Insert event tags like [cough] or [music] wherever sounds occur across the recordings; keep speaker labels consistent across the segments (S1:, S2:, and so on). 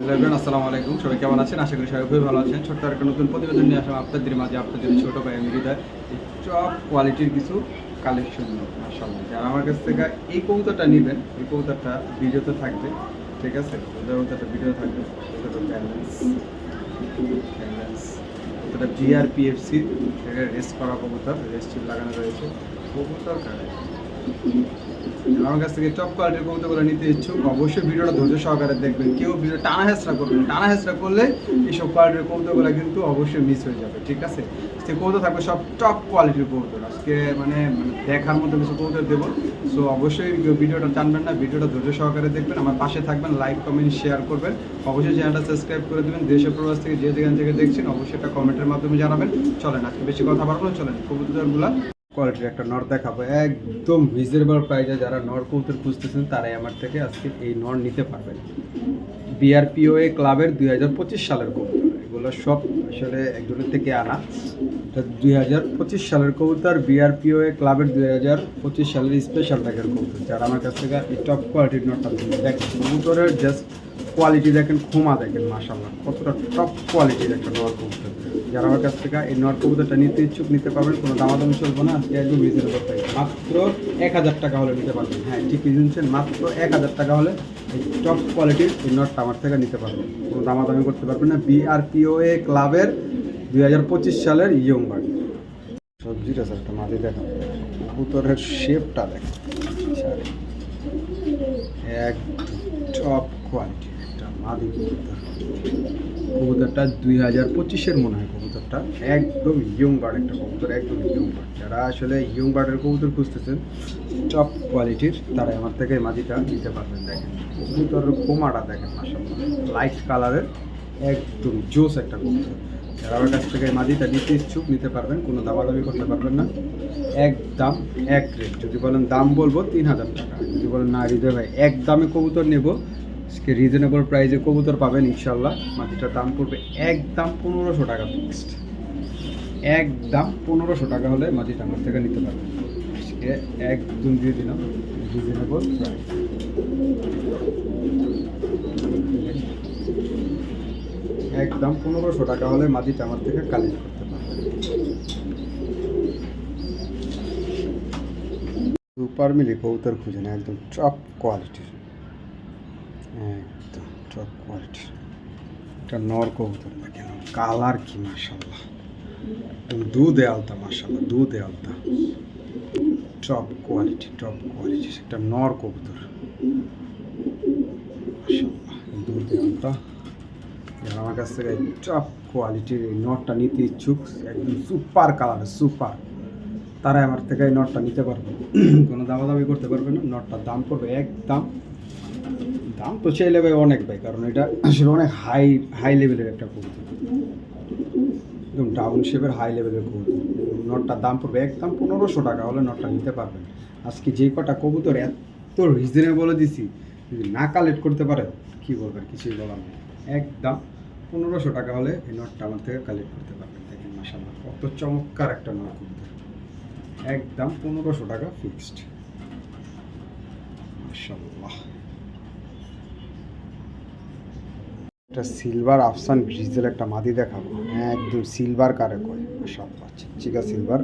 S1: আসসালামু আলাইকুম। সবাই কেমন আছেন? আশা করি সবাই খুবই ভালো আছেন। ছোট্ট একটা নতুন প্রতিবেদন নিয়ে আসলাম আপনাদের মাঝে। আপনাদের ছোট ভাই হৃদয়। টপ কোয়ালিটির কিছু কালেকশন মাসাল্লাহ যারা আমার কাছ থেকে এই কবুতরটা নেবেন, এই কবুতরটা ভিডিওতে থাকবে, ঠিক আছে? কবুতরটা ভিডিও থাকবে। কবুতরটা ব্যালেন্স ব্যালেন্স কবুতরটা বিআরপিএফসি রেস্ট করা কবুতর। রেস্ট লাগানো রয়েছে। কবুতর কারে আমার কাছ থেকে টপ কোয়ালিটির কবুতরগুলো নিতে ইচ্ছুক অবশ্যই ভিডিওটা ধৈর্য সহকারে দেখবেন। কেউ ভিডিও টানা হেসরা করবেন টানা হেসরা করলে এইসব কোয়ালিটির কবুতরগুলো কিন্তু অবশ্যই মিস হয়ে যাবে ঠিক আছে? সে কবুতর থাকবে সব টপ কোয়ালিটির কবুতর। আজকে মানে দেখার মতো কিছু কবুতর দেবো। সো অবশ্যই ভিডিওটা জানবেন না ভিডিওটা ধৈর্য সহকারে দেখবেন আমার পাশে থাকবেন লাইক কমেন্ট শেয়ার করবেন। অবশ্যই চ্যানেলটা সাবস্ক্রাইব করে দেবেন। দেশের প্রবাস থেকে যে যেখান থেকে দেখছেন অবশ্যই একটা কমেন্টের মাধ্যমে জানাবেন। চলেন আজকে বেশি কথা বলব না, চলেন কবুতরগুলা কোয়ালিটির একটা নর দেখাবো। একদম রিজনেবল প্রাইসে যারা নর কৌতুর খুঁজতেছেন, তারাই আমার থেকে আজকে এই নর নিতে পারবেন। বিআরপিওএ ক্লাবের দুই হাজার পঁচিশ সালের কবুতর। এগুলো সব আসলে একজনের থেকে আনা। দুই হাজার পঁচিশ সালের কবুতর বিআরপিওএ ক্লাবের দুই হাজার পঁচিশ সালের স্পেশাল ট্যাগের কবুতর। যারা আমার কাছ থেকে এই টপ কোয়ালিটির নটটা দেখ কবুতরের জাস্ট কোয়ালিটি দেখেন ক্ষমা দেখেন মাসাল্লাহ কতটা টপ কোয়ালিটির একটা নর কবুতর যারা আমার কাছ থেকে এই নর কবুতরটা নিতে ইচ্ছুক, নিতে পারবেন, কোনো দামাদামি চলবে না, আজকে একদম রিজনেবল প্রাইস মাত্র এক হাজার টাকা হলে নিতে পারবেন। হ্যাঁ ঠিকই শুনছেন মাত্র এক হাজার টাকা হলে এই টপ কোয়ালিটির এই নটটা আমার থেকে নিতে পারবেন। কোনো দামাদামি করতে পারবেন না। বিআরপিওএ ক্লাবের দুই হাজার পঁচিশ সালের ইয়ং বার্ড সবজিটা স্যার একটা মাঝে দেখা। কবুতরের শেপটা দেখেন। এক টপ কোয়ালিটি কবুতর কবুতরটা দুই হাজার পঁচিশের মনে হয় কবুতরটা একদম ইয়ং বার্ড একটা কবুতর, একদম ইয়ং বার্ড যারা আসলে ইয়ং বার্ডের কবুতর খুঁজতেছেন টপ কোয়ালিটির তারা আমার থেকে মাদিটা নিতে পারবেন দেখেন। কবুতরের কোমাটা দেখেন মাসাল্লাহ লাইট কালারের একদম জোস একটা কবুতর। যারা আমার কাছ থেকে মাদিটা নিতে ইচ্ছুক, নিতে পারবেন, কোনো দামাদামি করতে পারবেন না। এক দাম এক রেট যদি বলেন দাম বলব তিন হাজার টাকা। যদি বলেন না, হৃদয় ভাই, এক দামে কবুতর নেব আজকে রিজনেবল প্রাইসে কবুতর পাবেন ইনশাল্লাহ মাটিটার দাম পড়বে একদম পনেরোশো টাকা ফিক্সড একদম পনেরোশো টাকা হলে মাটিটা আমার থেকে নিতে পারবেন। আজকে একদম দিয়ে দিলাম রিজনেবল প্রাইস একদম পনেরোশো টাকা হলে মাটিটা আমার থেকে কালেক্ট করতে পারবেন। সুপার মিলি কবুতর খুঁজে না একদম টপ কোয়ালিটির একদম টপ কোয়ালিটির এটা নর কবুতর দেখেন কালার কি মাসাল্লাহ একদম দুধে আলতা মাসাল্লাহ দুধে আলতা। টপ কোয়ালিটি টপ কোয়ালিটি একটা নর কবুতর। দুধে আলতা। যারা আমার কাছ থেকে টপ কোয়ালিটির এই নটটা নিতে ইচ্ছুক, একদম সুপার কালার সুপার তারাই আমার থেকে এই নটটা নিতে পারবে। [clears throat] কোনো দামাদামি করতে পারবে না নটটার দাম পড়বে একদম দাম তো চাইলে ভাই অনেক ভাই, কারণ এটা আসলে অনেক হাই হাই লেভেলের একটা কবুতর একদম ডাউন শেপের হাই লেভেলের কবুতর নটটার দাম পড়বে একদম পনেরোশো টাকা হলে নটটা নিতে পারবেন। আজকে যে কটা কবুতর এত রিজনেবল দিছি, যদি না কালেক্ট করতে পারে, কি বলবেন, কিছুই বলার নেই। একদম পনেরোশো টাকা হলে এই নটটা আমার থেকে কালেক্ট করতে পারবেন। দেখেন মাসাল্লাহ কত চমৎকার একটা নট কবুতর একদম পনেরোশো টাকা ফিক্সড মাসাল্লাহ একটা সিলভার আফসান গ্রিজের একটা মাদি দেখাবো। হ্যাঁ একদম সিলভার কারে কয়। মাসাল্লাহ চিকচিকা সিলভার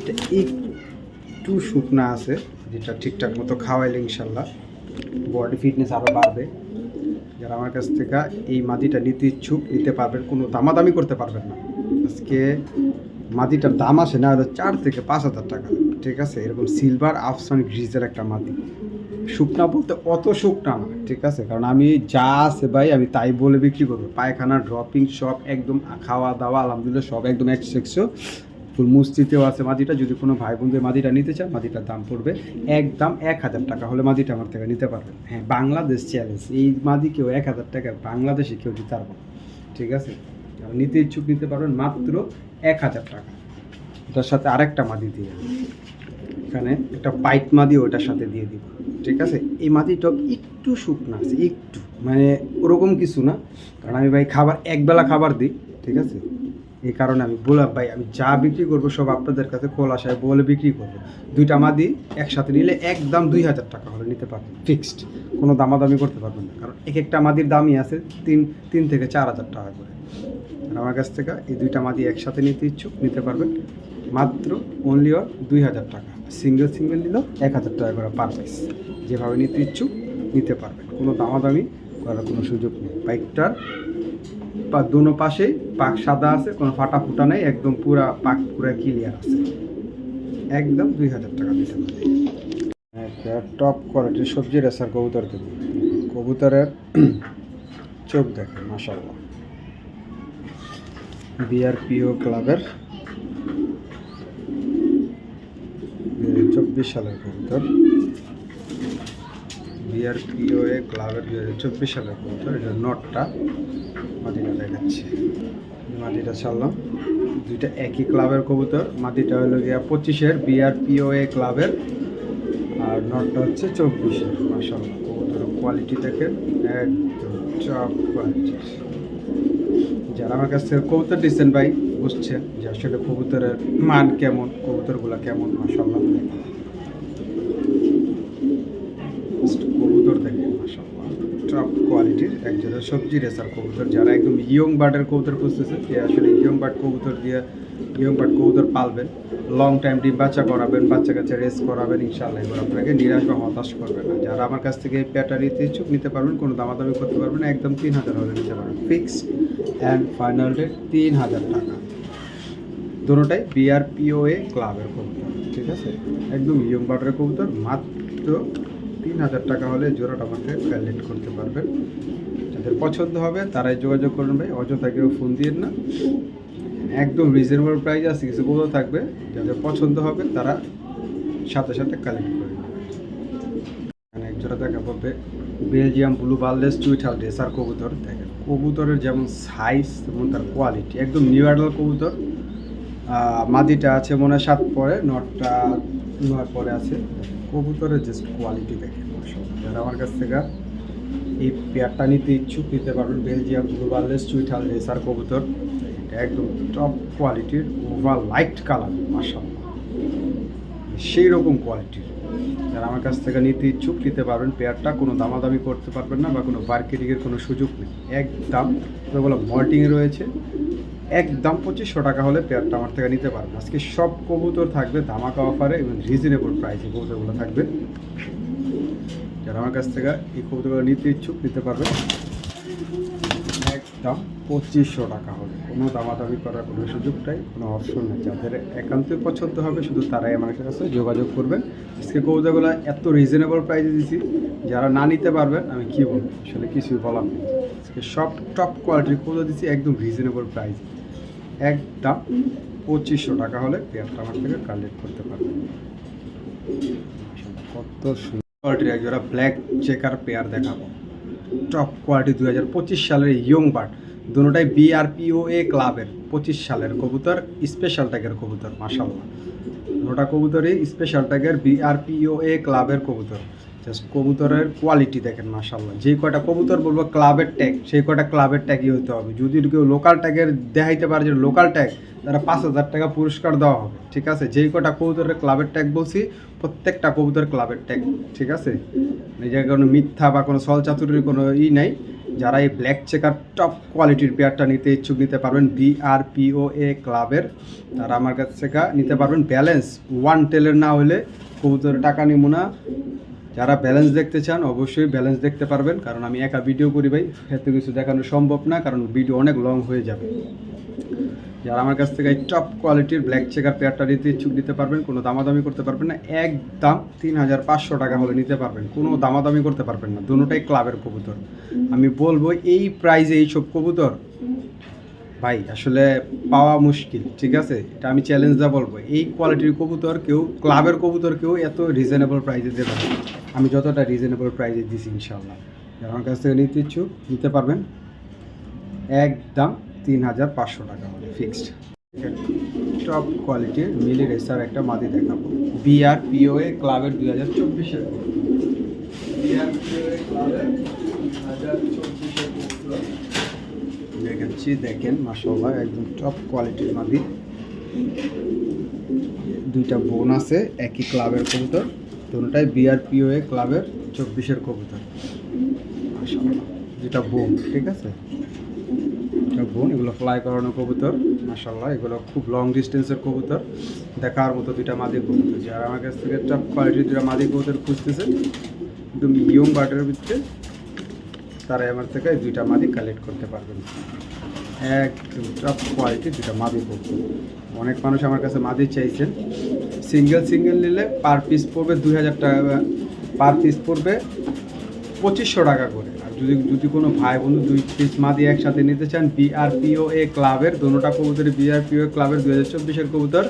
S1: এটা একটু শুকনা আছে, যেটা ঠিকঠাক মতো খাওয়াইলে ইনশাল্লাহ। বডি ফিটনেস আরও বাড়বে। যারা আমার কাছ থেকে এই মাদিটা নিতে ইচ্ছুক, নিতে পারবেন, কোনো দামাদামি করতে পারবেন না। আজকে মাদিটার দাম আসে না হলো চার থেকে পাঁচ হাজার টাকা। ঠিক আছে, এরকম সিলভার আফসান গ্রিজের একটা মাদি। শুকনা বলতে অত শুকনা না, ঠিক আছে? কারণ আমি যা আছে ভাই, আমি তাই বলে বিক্রি করব। পায়খানা ড্রপিং সব একদম খাওয়া দাওয়া আলহামদুলিল্লাহ, সব একদম একশো ফুল মুস্তিতেও আছে মাদিটা, যদি কোনো ভাই বোনদের মাদিটা নিতে চান, মাদিটার দাম পড়বে একদম এক হাজার টাকা হলে মাদিটা আমার থেকে নিতে পারবেন। হ্যাঁ বাংলাদেশ চ্যালেঞ্জ এই মাদি কেউ এক হাজার টাকা বাংলাদেশে কেউ দিতে পারব। ঠিক আছে? নিতে ইচ্ছুক নিতে পারবেন মাত্র এক হাজার টাকা। এটার সাথে আরেকটা মাদি দিয়ে। এখানে একটা পাইপ মাদি ওটার সাথে দিয়ে দিব। ঠিক আছে? এই মাদিটা একটু শুকনো আছে, একটু। মানে ওরকম কিছু না। কারণ আমি ভাই খাবার, একবেলা খাবার দিই, ঠিক আছে? এই কারণে আমি বললাম, ভাই, আমি যা বিক্রি করব সব আপনাদের কাছে খোলাসায় বলে বিক্রি করব। দুইটা মাদি একসাথে নিলে একদম দুই হাজার টাকা হলে নিতে পারবেন ফিক্সড কোনো দামাদামি করতে পারবেন না। কারণ এক একটা মাদির দামই আছে তিন তিন থেকে চার হাজার টাকা করে। আমার কাছ থেকে এই দুইটা মাদি একসাথে নিতে ইচ্ছুক, নিতে পারবেন। মাত্র অনলি অর দুই হাজার টাকা। সিঙ্গেল সিঙ্গেল নিলেও এক হাজার টাকা করে পার পিস যেভাবে নিতে ইচ্ছুক, নিতে পারবেন কোনো দামাদামি করার কোনো সুযোগ নেই। বাইকটার বা দুনো পাশেই পাক সাদা আছে, কোনো ফাটা ফুটা নেই, একদম পুরা পাক, পুরা ক্লিয়ার আছে। একদম দুই হাজার টাকা দিতে পারবে। একটা টপ কোয়ালিটির সবজি রেসার কবুতর দেবো কবুতরের [clears throat] চোখ দেখে মাসাল্লাহ বিআরপিও ক্লাবের চব্বিশ সালের কবুতর। বিআরপিও এ ক্লাবের দু হাজার চব্বিশ সালের কবুতর, এটা নটটা। মাটিটা দেখাচ্ছি। মাটিটা ছাড়লাম। দুইটা একই ক্লাবের কবুতর। মাটিটা হলো গিয়া পঁচিশের বিআরপিও এ ক্লাবের। আর নটটা হচ্ছে চব্বিশের। মাসাল কবুতরের কোয়ালিটি দেখেন। একদম চপ কোয়ালিটির যারা আমার কাছ থেকে কবুতর দিচ্ছেন ভাই, বুঝছেন যে আসলে কবুতরের মান কেমন, কবুতরগুলো কেমন মাসাল্লাহ Just কবুতর দেখেন মাসাল্লাহ টপ কোয়ালিটির একজনের সবজি রেসার কবুতর, যারা একদম ইয়ং বার্ডের কবুতর খুঁজতেছে, যে আসলে ইয়ং বার্ড কবুতর দিয়ে ইয়ং বার্ড কবুতর পালবেন লং টাইম ডিম বাচ্চা করাবেন, বাচ্চা কাচ্চা রেস করাবেন, ইনশাআল্লাহ এবার আপনাকে নিরাশ বা হতাশ করবে না। যারা আমার কাছ থেকে প্যাটা নিতে ইচ্ছুক, নিতে পারবেন, কোনো দামাদামি করতে পারবেন একদম তিন হাজার হলে নিতে পারবেন। ফিক্স অ্যান্ড ফাইনাল রেট তিন হাজার টাকা। দুটোটাই বিআরপিওএ ক্লাবের কবুতর, ঠিক আছে? একদম ইয়ং বার্ডের কবুতর, মাত্র তিন হাজার টাকা হলে জোড়াটা আমাকে কালেক্ট করতে পারবেন। যাদের পছন্দ হবে তারাই যোগাযোগ করুন ভাই, অযথা কেউ ফোন দিয়ে না। একদম রিজনেবল প্রাইস আছে, কিছু কবুতর থাকবে। যাদের পছন্দ হবে তারা সাথে সাথে কালেক্ট করে এখানে এক জোড়া দেখা পাবে বেলজিয়াম ব্লু বার্লেস চুইঠাল রেসার কবুতর। দেখেন, কবুতরের যেমন সাইজ তেমন তার কোয়ালিটি একদম নিউ অ্যাডাল কবুতর। মাদিটা আছে মনে হয় সাত পরে, নটটা নয় পরে আছে। কবুতরের জাস্ট কোয়ালিটি দেখেন। যারা আমার কাছ থেকে এই পেয়ারটা নিতে ইচ্ছুক, নিতে পারবেন বেলজিয়াম ব্লু বার্লেস চুইঠাল রেসার কবুতর। একদম টপ কোয়ালিটির ওভার লাইট কালার মাসাল্লাহ সেই রকম কোয়ালিটির যারা আমার কাছ থেকে নিতে ইচ্ছুক, নিতে পারবেন পেয়ারটা, কোনো দামাদামি করতে পারবেন না বা কোনো মার্কেটিংয়ের কোনো সুযোগ নেই। একদম বলো মল্টিংয়ে রয়েছে। একদম পঁচিশশো টাকা হলে পেয়ারটা আমার থেকে নিতে পারবেন আজকে সব কবুতর থাকবে, ধামাকা অফারে এবং রিজনেবল প্রাইসে কবুতরগুলো থাকবে। যারা আমার কাছ থেকে এই কবুতরগুলো নিতে ইচ্ছুক, নিতে পারবে। একদম পঁচিশশো টাকা হবে কোনো দামাদামি করার কোনো সুযোগটাই কোনো অপশন নেই। যাদের একান্তই পছন্দ হবে, শুধু তারাই আমার কাছে যোগাযোগ করবেন। আজকে কবুতরগুলো এত রিজনেবল প্রাইসে দিছি যারা না নিতে পারবেন, আমি কী বলব? আসলে কিছুই বলার নেই। আজকে সব টপ কোয়ালিটির কবুতর দিচ্ছি একদম রিজনেবল প্রাইস একদম পঁচিশশো টাকা হলে পেয়ারটা আমার থেকে কালেক্ট করতে পারবেন কত সুন্দর এক জোড়া ব্ল্যাক চেকার পেয়ার দেখাবো। টপ কোয়ালিটি দু হাজার পঁচিশ সালের ইয়ং বার্ড দুটোটাই বিআরপিওএ ক্লাবের পঁচিশ সালের কবুতর স্পেশাল ট্যাগের কবুতর মাসাল্লাহ দুটা কবুতরই স্পেশাল ট্যাগের বিআরপিওএ ক্লাবের কবুতর। জাস্ট কবুতরের কোয়ালিটি দেখেন মাসাল্লাহ যে কয়টা কবুতর বলব ক্লাবের ট্যাগ সেই কয়টা ক্লাবের ট্যাগই হতে হবে। যদি কেউ লোকাল ট্যাগের দেখাইতে পারে যে লোকাল ট্যাগ তারা পাঁচ হাজার টাকা পুরস্কার দেওয়া হবে, ঠিক আছে? যেই কটা কবুতরের ক্লাবের ট্যাগ বলছি, প্রত্যেকটা কবুতর ক্লাবের ট্যাগ ঠিক আছে? নিজের কোনো মিথ্যা বা কোনো সল চাতুরির কোনো ই নাই। যারা এই ব্ল্যাক চেকার টপ কোয়ালিটির পেয়ারটা নিতে ইচ্ছুক, নিতে পারবেন বিআরপিওএ ক্লাবের তারা আমার কাছ থেকে নিতে পারবেন। ব্যালেন্স ওয়ান টেলের না হলে কবুতরের টাকা নিব না। যারা ব্যালেন্স দেখতে চান, অবশ্যই ব্যালেন্স দেখতে পারবেন, কারণ আমি একা ভিডিও করি ভাই। এত কিছু দেখানো সম্ভব না, কারণ ভিডিও অনেক লং হয়ে যাবে। যারা আমার কাছ থেকে টপ কোয়ালিটির ব্ল্যাক চেকার পেয়ারটা নিতে ইচ্ছুক নিতে পারবেন, কোনো দামাদামি করতে পারবেন না, একদম তিন হাজার পাঁচশো টাকা হলে নিতে পারবেন। কোনো দামাদামি করতে পারবেন না দুটোটাই ক্লাবের কবুতর। আমি বলব এই প্রাইজে এইসব কবুতর ভাই, আসলে পাওয়া মুশকিল, ঠিক আছে? এটা আমি চ্যালেঞ্জ দা বলব। এই কোয়ালিটির কবুতর কেউ ক্লাবের কবুতর কেউ এত রিজনেবল প্রাইজে দেবে আমি যতটা রিজনেবল প্রাইজে দিছি ইনশাল্লাহ আমার কাছ থেকে নিতে ইচ্ছুক, নিতে পারবেন। একদম তিন হাজার পাঁচশো টাকা হলে ফিক্সড টপ কোয়ালিটির মিলি রেসার একটা মাদি দেখাবো। বিআর পিওএ ক্লাবের দুই হাজার চব্বিশের। বিআর পিওএ ক্লাবের হাজার চব্বিশের। দেখেন দেখাচ্ছি দেখেন মাসাল্লাহ একদম টপ কোয়ালিটির মাদি। দুইটা বোন আছে, একই ক্লাবের কবুতর, দুটাই বিআরপিওএ ক্লাবের চব্বিশের কবুতর। যেটা বোন, ঠিক আছে? বোন, এগুলো ফ্লাই করানো কবুতর মাসাল্লাহ এগুলো খুব লং ডিস্টেন্সের কবুতর। দেখার মতো দুইটা মাদি কবুতর। যারা আমার কাছ থেকে টপ কোয়ালিটির দুটা মাদি কবুতর খুঁজতেছে, একদম ইয়ং বার্ডের ভিতরে তারা আমার থেকে দুইটা মাদি কালেক্ট করতে পারবেন। এক টপ কোয়ালিটির দুইটা মাদি পড়বে। অনেক মানুষ আমার কাছে মাদি চাইছেন। সিঙ্গেল সিঙ্গেল নিলে পার পিস পড়বে দুই হাজার টাকা পার পিস পড়বে পঁচিশশো টাকা করে। আর যদি যদি কোনো ভাই বন্ধু দুই পিস মাদি একসাথে নিতে চান বিআরপিও এ ক্লাবের দোনোটা কবুতরের বিআরপিও ক্লাবের দুই হাজার চব্বিশের কবুতর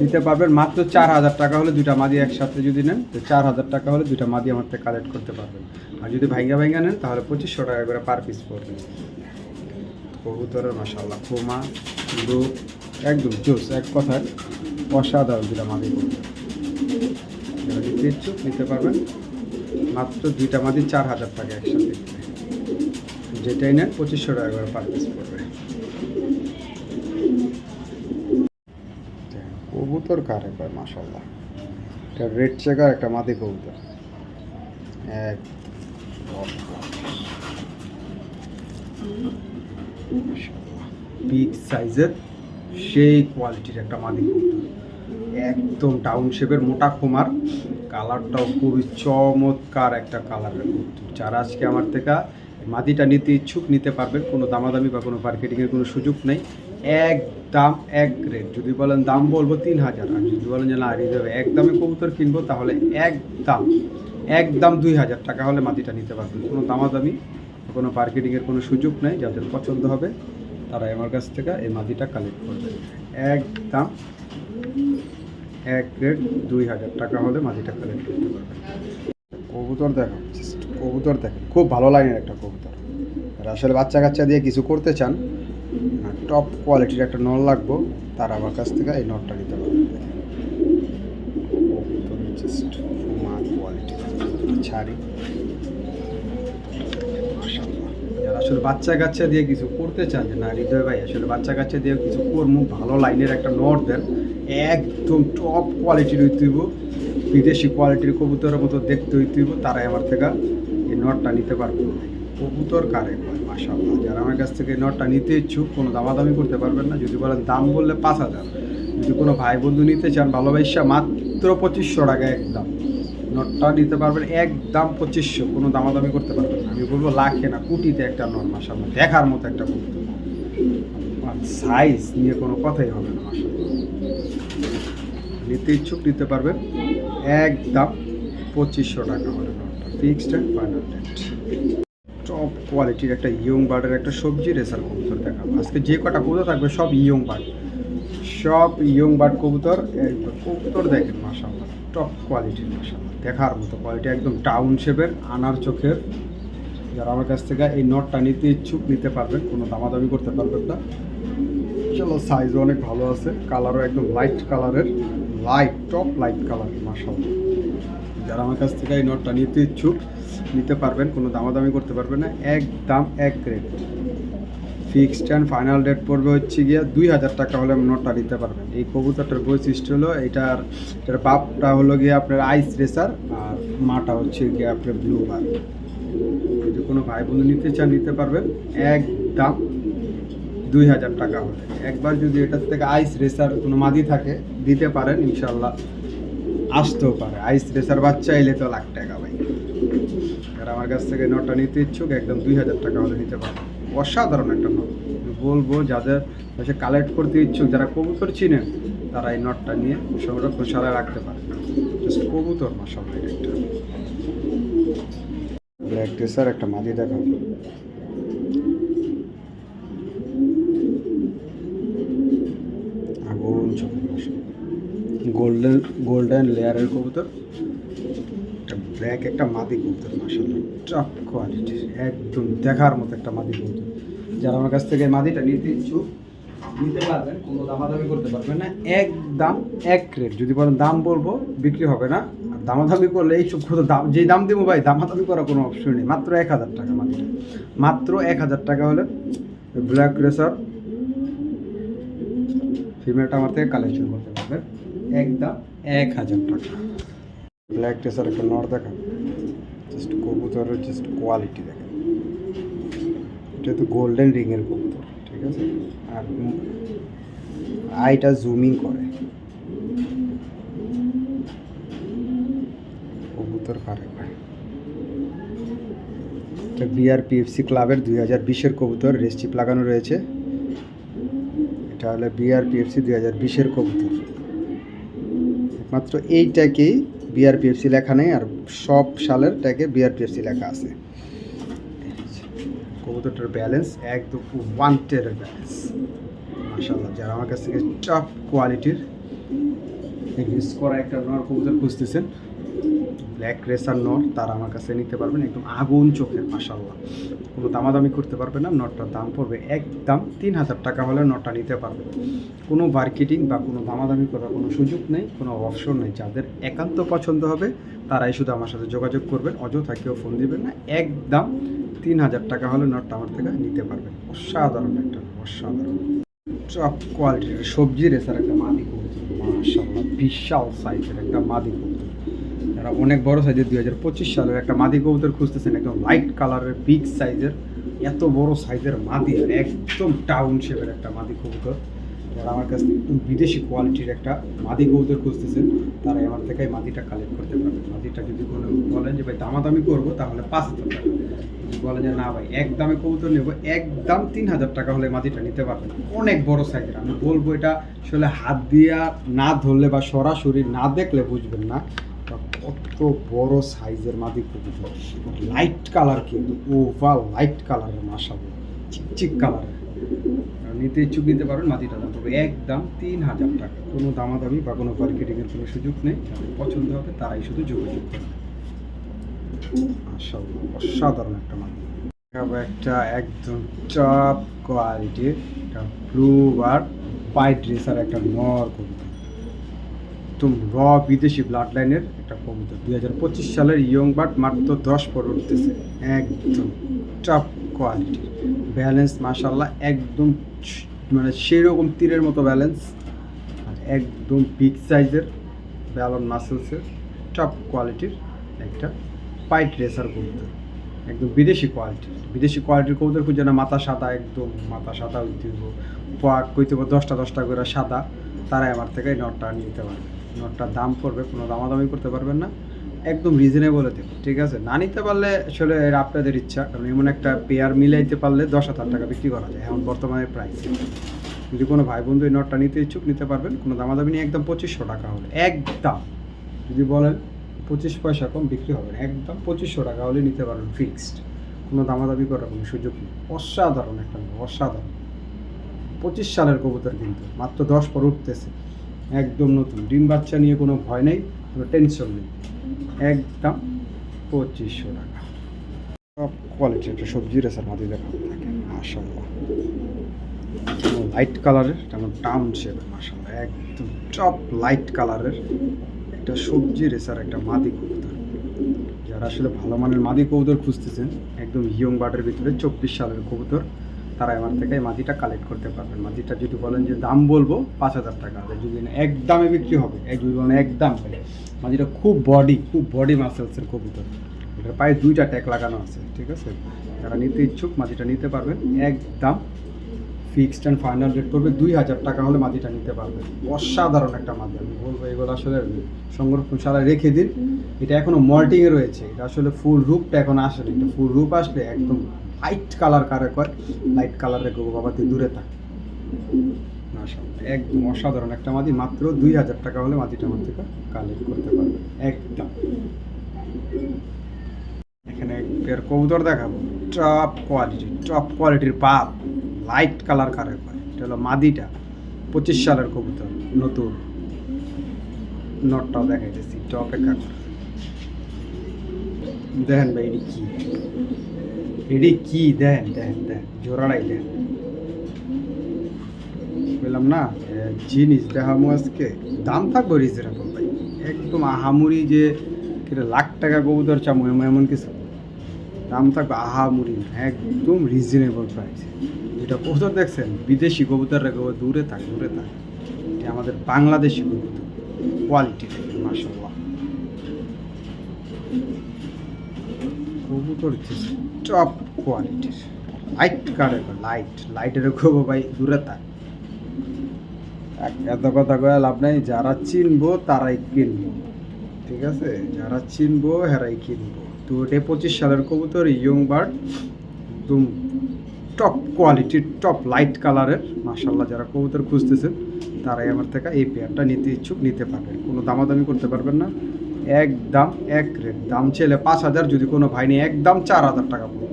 S1: নিতে পারবেন মাত্র চার হাজার টাকা হলে দুইটা মাদি একসাথে যদি নেন, তো চার হাজার টাকা হলে দুইটা মাদি আমার থেকে কালেক্ট করতে পারবেন। আর যদি ভাইঙ্গা ভাইঙ্গা নেন, তাহলে পঁচিশশো টাকা করে পার পিস পড়বে। কবুতরের মাসাল্লাহ কোমা দু একদম জোস এক কথায় অসাধারণ দুটা মাদি যারা নিতে ইচ্ছুক নিতে পারবেন, মাত্র দুইটা মাদি চার হাজার টাকা একসাথে। যেটাই নেন, পঁচিশশো টাকা করে পার পিস পড়বে। কবুতর কারে পায় মাসাল্লাহ এটা রেড চেকার একটা মাদি কবুতর। এক বিগ সাইজের সেই কোয়ালিটির একটা মাদি কবুতর। একদম টাউন শেপের মোটা খোমার। কালারটাও খুবই চমৎকার একটা কালারের কবুতর। যারা আজকে আমার থেকে মাদিটা নিতে ইচ্ছুক, নিতে পারবেন। কোনো দামাদামি বা কোনো মার্কেটিংয়ের কোনো সুযোগ নেই। এক দাম, এক রেট যদি বলেন দাম বলব তিন হাজার, আর যদি বলেন যে না রিজার্ভ এক দামে কবুতর কিনবো, তাহলে এক দাম এক দাম দুই হাজার টাকা হলে মাটিটা নিতে পারবেন। কোনো দামাদামি, কোনো মার্কেটিংয়ের কোনো সুযোগ নেই, যাদের পছন্দ হবে তারা আমার কাছ থেকে এই মাটিটা কালেক্ট করবে। এক দাম, এক রেট দুই হাজার টাকা হলে মাটিটা কালেক্ট করতে পারবেন। কবুতর দেখা, কবুতর দেখেন, খুব ভালো লাইনের একটা কবুতর। আসলে বাচ্চা কাচ্চা দিয়ে কিছু করতে চান টপ কোয়ালিটির একটা নল লাগবো, তার আমার কাছ থেকে এই নটটা নিতে যারা আসলে বাচ্চা কাচ্চা দিয়ে কিছু করতে চান, যে না, হৃদয় ভাই, আসলে বাচ্চা কাচ্চা দিয়ে কিছু করব, ভালো লাইনের একটা নট দেন, একদম টপ কোয়ালিটির হইতেইব বিদেশি কোয়ালিটির কবুতরের মতো দেখতে হইতেইব তারাই আমার থেকে এই নটটা নিতে পারব। কবুতর কারে কয় মাশাআল্লাহ। যারা আমার কাছ থেকে নটটা নিতে ইচ্ছুক, কোনো দামাদামি করতে পারবেন না। যদি বলেন দাম বললে পাঁচ হাজার। যদি কোনো ভাই বন্ধু নিতে চান, ভালোবাসা মাত্র পঁচিশশো টাকা একদম নটটা নিতে পারবেন একদম পঁচিশশো, কোনো দামাদামি করতে পারবেন না। আমি বলব লাখে না, কোটিতে একটা নট মাসাল্লাহ দেখার মতো একটা কবুতর সাইজ নিয়ে কোনো কথাই হবে না মাসাল্লাহ নিতে ইচ্ছুক নিতে পারবেন। একদম পঁচিশশো টাকা নটটা। ফিক্সড অ্যান্ড ফাইনাল টপ কোয়ালিটির একটা ইয়ং বার্ডের একটা সবজি রেসার কবুতর দেখাবো। আজকে যে কটা কবুতর থাকবে সব ইয়ং বার্ড সব ইয়ং বার্ড কবুতর কবুতর দেখেন মাসাল্লাহ টপ কোয়ালিটির মাসাল্লাহ দেখার মতো কোয়ালিটি একদম টাউন শেপের আনার চোখের। যারা আমার কাছ থেকে এই নটটা নিতে ইচ্ছুক, নিতে পারবেন, কোনো দামাদামি করতে পারবেন না। চলো সাইজও অনেক ভালো আছে কালারও একদম লাইট কালারের লাইট টপ লাইট কালার মাসাল্লাহ যারা আমার কাছ থেকে এই নটটা নিতে ইচ্ছুক, নিতে পারবেন, কোনো দামাদামি করতে পারবেন না। এক দাম এক rate fixed and final rate পড়বে হচ্ছে গিয়ে দুই হাজার টাকা হলে নোটটা নিতে পারবেন। এই কবুতরটার বৈশিষ্ট্য হলো এটার এটার বাপটা হলো গিয়ে আপনার আইস রেসার আর মাটা হচ্ছে গিয়ে আপনার ব্লু বার যদি কোনো ভাই বন্ধু নিতে চান নিতে পারবেন। এক দাম দুই হাজার টাকা হলে। একবার যদি এটার থেকে আইস রেসার কোনো মাদি থাকে, দিতে পারেন ইনশাল্লাহ আসতেও পারে। আইস রেসার বাচ্চা এলে তো লাখ টাকা ভাই। আর আমার কাছ থেকে নোটটা নিতে ইচ্ছুক, একদম দুই হাজার টাকা হলে নিতে পারবেন অসাধারণ একটা নট। বলব, যাদের হচ্ছে কালেক্ট করতে ইচ্ছুক, যারা কবুতর চিনেন তারা এই নটটা নিয়ে সংরক্ষণশালায় রাখতে পারে। জাস্ট কবুতর মাসাল একটা। ব্ল্যাক ড্রেসার একটা মাদি দেখাবো আগুন চোখের মাসাল গোল্ডেন গোল্ডেন লেয়ারের কবুতর। একটা ব্ল্যাক একটা মাদি কবুতর মাসাল্লাহ টপ কোয়ালিটির একদম দেখার মতো একটা মাদি কবুতর। যারা আমার কাছ থেকে মাদিটা নিতে ইচ্ছুক, নিতে পারবেন, কোনো দামাদামি করতে পারবেন না। এক দাম, এক রেট যদি বলেন দাম বলব, বিক্রি হবে না। আর দামাদামি করলে এই সব কত দাম যেই দাম দেবো ভাই, দামাদামি করার কোনো অপশন নেই। মাত্র এক হাজার টাকা মাদিটা। মাত্র এক হাজার টাকা হলে ব্ল্যাক রেসার ফিমেলটা আমার থেকে কালেকশন করতে পারবেন। একদম এক হাজার টাকা। ব্ল্যাক রেসার একটা নর দেখা জাস্ট কবুতরের জাস্ট কোয়ালিটি দেখেন। এটা তো গোল্ডেন রিংয়ের কবুতর, ঠিক আছে? আর আইটা জুমিং করে। কবুতর কারে ভাই। এটা বিআরপিএফসি ক্লাবের দুই হাজার বিশের কবুতর রেস্টিপ লাগানো রয়েছে। এটা হলো বিআরপিএফসি দুই হাজার বিশের কবুতর। মাত্র এই ট্যাগেই বিআরপিএফসি লেখা নেই আর সব সালের ট্যাগে বিআরপিএফসি লেখা আছে। কবুতরটার ব্যালেন্স একদম ওয়ান টেরের ব্যালেন্স মাসাল্লাহ যারা আমার কাছ থেকে টপ কোয়ালিটির করা একটা নর কবুতর খুঁজতেছেন ব্ল্যাক রেসার নট তারা আমার কাছে নিতে পারবেন একদম আগুন চোখের মাশাল্লাহ কোনো দামাদামি করতে পারবে না নটটার দাম পড়বে একদম তিন হাজার টাকা হলে নটটা নিতে পারবে। কোনো মার্কেটিং বা কোনো দামাদামি করার কোনো সুযোগ নেই, কোনো অপশন নেই। যাদের একান্ত পছন্দ হবে, তারাই শুধু আমার সাথে যোগাযোগ করবেন, অযথা কেউ ফোন দিবেন না, একদম তিন হাজার টাকা হলে নটটা আমার থেকে নিতে পারবেন। অসাধারণ একটা, অসাধারণ। টপ কোয়ালিটির সবজি রেসার একটা মাদি কবুতর মাশাল্লাহ বিশাল সাইজের একটা মাদি কবুতর যারা অনেক বড় সাইজের দুই হাজার পঁচিশ সালের একটা মাদি কবুতর খুঁজতেছেন একদম লাইট কালারের বিগ সাইজের এত বড় সাইজের মাদি আর একদম টাউন শেপের একটা মাদি কবুতর। যারা আমার কাছে একদম বিদেশি কোয়ালিটির একটা মাদি কবুতর খুঁজতেছেন তারা আমার থেকে মাদিটা কালেক্ট করতে পারবে। মাদিটা যদি কোনো বলেন যে, ভাই, দামাদামি করব, তাহলে পাঁচ হাজার টাকা। বলেন যে, না, ভাই, এক দামে কবুতর নেব একদম তিন হাজার টাকা হলে মাদিটা নিতে পারবেন। অনেক বড় সাইজের আমি বলব এটা আসলে হাত দিয়া না ধরলে বা সরাসরি না দেখলে বুঝবেন না। কত বড় সাইজের মাদি কবুতর লাইট কালার কিন্তু ওভার লাইট কালারের মাসাবো চিকচিক কালারের নিতে ইচ্ছুক নিতে পারবেন মাটিটা দাম তবে একদম তিন হাজার টাকা। কোনো দামাদামি বা কোনো মার্কেটিংয়ের কোনো সুযোগ নেই। যাদের পছন্দ হবে তারাই শুধু যোগাযোগ করবে। অসাধারণ একটা মাটি একটা একদম টপ কোয়ালিটির একটা ব্লু আর হোয়াইট রেসার একটা নর কবুতর। একদম র বিদেশি ব্লাড লাইনের একটা কবুতর দুই হাজার পঁচিশ সালের ইয়ং বার্ড মাত্র দশ পর উঠতেছে। একদম টপ কোয়ালিটির ব্যালেন্স মাশাল্লাহ একদম মানে সেরকম তীরের মতো ব্যালেন্স আর একদম বিগ সাইজের ব্যালন মাসেলসের টপ কোয়ালিটির একটা পাইট রেসার কবুতর একদম বিদেশি কোয়ালিটির বিদেশি কোয়ালিটির কবুতর খুঁজে না, মাথা সাদা, একদম মাথা সাদা উঠতে পাক কইতে দশটা দশটা করে সাদা। তারাই আমার থেকে নটটা নিতে পারবে। নটটার দাম পড়বে কোনো দামাদামি করতে পারবেন না। একদম রিজনেবলে দেবো ঠিক আছে? না নিতে পারলে আসলে আপনাদের ইচ্ছা, কারণ এমন একটা পেয়ার মিলাইতে পারলে দশ হাজার টাকা বিক্রি করা যায়, এখন বর্তমানে প্রাইস যদি কোনো ভাই বন্ধু এই নটটা নিতে ইচ্ছুক, নিতে পারবেন, কোনো দামাদামি নিয়ে একদম পঁচিশশো টাকা হলে, একদম। যদি বলেন পঁচিশ পয়সা কম বিক্রি হবে না, একদম পঁচিশশো টাকা হলে নিতে পারবেন ফিক্সড কোনো দামাদামি করার কোনো সুযোগ নেই। অসাধারণ একটা অসাধারণ। পঁচিশ সালের কবুতর কিন্তু, মাত্র দশ পর উঠতেছে। একদম নতুন। ডিম বাচ্চা নিয়ে কোনো ভয় নেই কোনো টেনশন নেই। একদম পঁচিশশো টাকা। সব কোয়ালিটি একটা সবজি রেসার মাদি দেখা থাকে মাসাল্লাহ লাইট কালারের যেমন টাউন শেপ মাসাল্লাহ একদম টপ লাইট কালারের একটা সবজি রেসার একটা মাদি কবুতর। যারা আসলে ভালো মানের মাদি কবুতর খুঁজতেছেন একদম ইয়ং বার্ডের ভিতরে চব্বিশ সালের কবুতর তারা আমার থেকে মাটিটা কালেক্ট করতে পারবেন। মাটিটা যদি বলেন যে দাম বলব, পাঁচ হাজার টাকা। আর যদি এক দামে বিক্রি হবে, এক যদি বলেন এক দাম মাটিটা খুব বডি খুব বডি মাসেলসের কবুতর। এটার পায়ে দুইটা ট্যাগ লাগানো আছে, ঠিক আছে? যারা নিতে ইচ্ছুক, মাটিটা নিতে পারবেন। একদম ফিক্সড অ্যান্ড ফাইনাল রেট করবে দুই হাজার টাকা হলে মাটিটা নিতে পারবেন। অসাধারণ একটা মাটি আমি বলব, এগুলো আসলে সংরক্ষণশালায় রেখে দিন। এটা এখনও মল্টিংয়ে রয়েছে। এটা আসলে ফুল রূপটা এখন আসেনি। এটা ফুল রূপ আসলে একদম লাইট কালার কারে কয় লাইট কালারের গো বাবা, তুই দূরে থাক। একদম অসাধারণ একটা মাদি, মাত্র দুই হাজার টাকা হলে মাটিটা আমার থেকে কালেক্ট করতে পারবে। একদম। এখানে পেয়ার কবুতর দেখাবো। টপ কোয়ালিটি টপ কোয়ালিটির পাপ। লাইট কালার কারে কয় এটা হলো মাদিটা, পঁচিশ সালের কবুতর, নতুন। নটটাও দেখাইতেছি একটু অপেক্ষা কর? দেখেন ভাই, এটি কি? এটি কি দেন দেন দেন জোড়াটাই দেন বললাম না জিনিস দেখামো আজকে দাম থাকব রিজনেবল ভাই একদম আহামুরি যে লাখ টাকা কবুতর চামো এমন কিছু দাম থাকবে আহামুরি না একদম রিজনেবল প্রাইস দুইটা কবুতর দেখছেন বিদেশি কবুতর রেখে দূরে থাক দূরে থাক এটা আমাদের বাংলাদেশি কবুতর কোয়ালিটি মাসাল্লাহ কবুতর টপ কোয়ালিটির লাইট কারে লাইট লাইটের খবর ভাই, দূরে থাক। এত কথা কয়ে লাভ নাই, যারা চিনবো তারাই কিনবো। ঠিক আছে? যারা চিনবো হেরাই কিনবো। তো এটা পঁচিশ সালের কবুতর ইয়ং বার্ড একদম টপ কোয়ালিটির টপ লাইট কালারের মাসাল্লাহ যারা কবুতর খুঁজতেছেন তারাই আমার থেকে এই পেয়ারটা নিতে ইচ্ছুক, নিতে পারবেন। কোনো দামাদামি করতে পারবেন না। একদম এক রেট। দাম ছেলে পাঁচ হাজার, যদি কোনো ভাই নেই একদম চার হাজার টাকা পড়বে।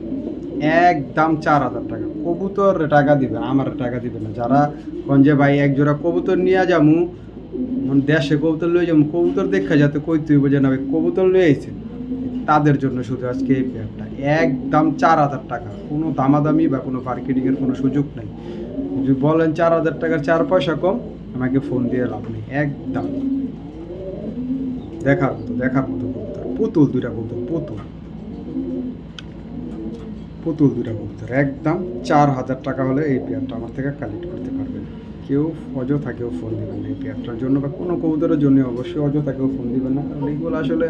S1: একদম চার হাজার টাকা। কবুতর টাকা দিবে, আমার টাকা দিবে না। যারা গঞ্জে ভাই, এক জোড়া কবুতর নিয়ে যামু মানে দেশে কবুতর লয়ে যাব কবুতর দেখা যাতে কই তুই বোঝে না, ভাই, কবুতর লয়ে আইছেন তাদের জন্য শুধু আজকে এই পেয়ারটা। একদম চার হাজার টাকা। কোনো দামাদামি বা কোনো মার্কেটিংয়ের কোনো সুযোগ নেই। যদি বলেন চার হাজার টাকার চার পয়সা কম, আমাকে ফোন দিয়ে লাভ নেই। একদম দেখার মতো দেখার মতো কবুতর পুতুল দুইটা কবুতর পুতুল। পুতুল দুইটা কবুতর। একদম চার হাজার টাকা হলে এই পেয়ারটা আমার থেকে কালেক্ট করতে পারবেন। কেউ অযথা কেউ ফোন দিবেন না এই পেয়ারটার জন্য বা কোনো কবুতরের জন্য অবশ্যই অযথা কেউ ফোন দিবেন না। কারণ এইগুলো আসলে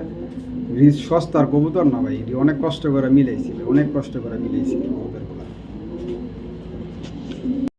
S1: সস্তার কবুতর না ভাই, এটি অনেক কষ্ট করে মিলাইছিল, অনেক কষ্ট করে মিলাইছিল কবুতর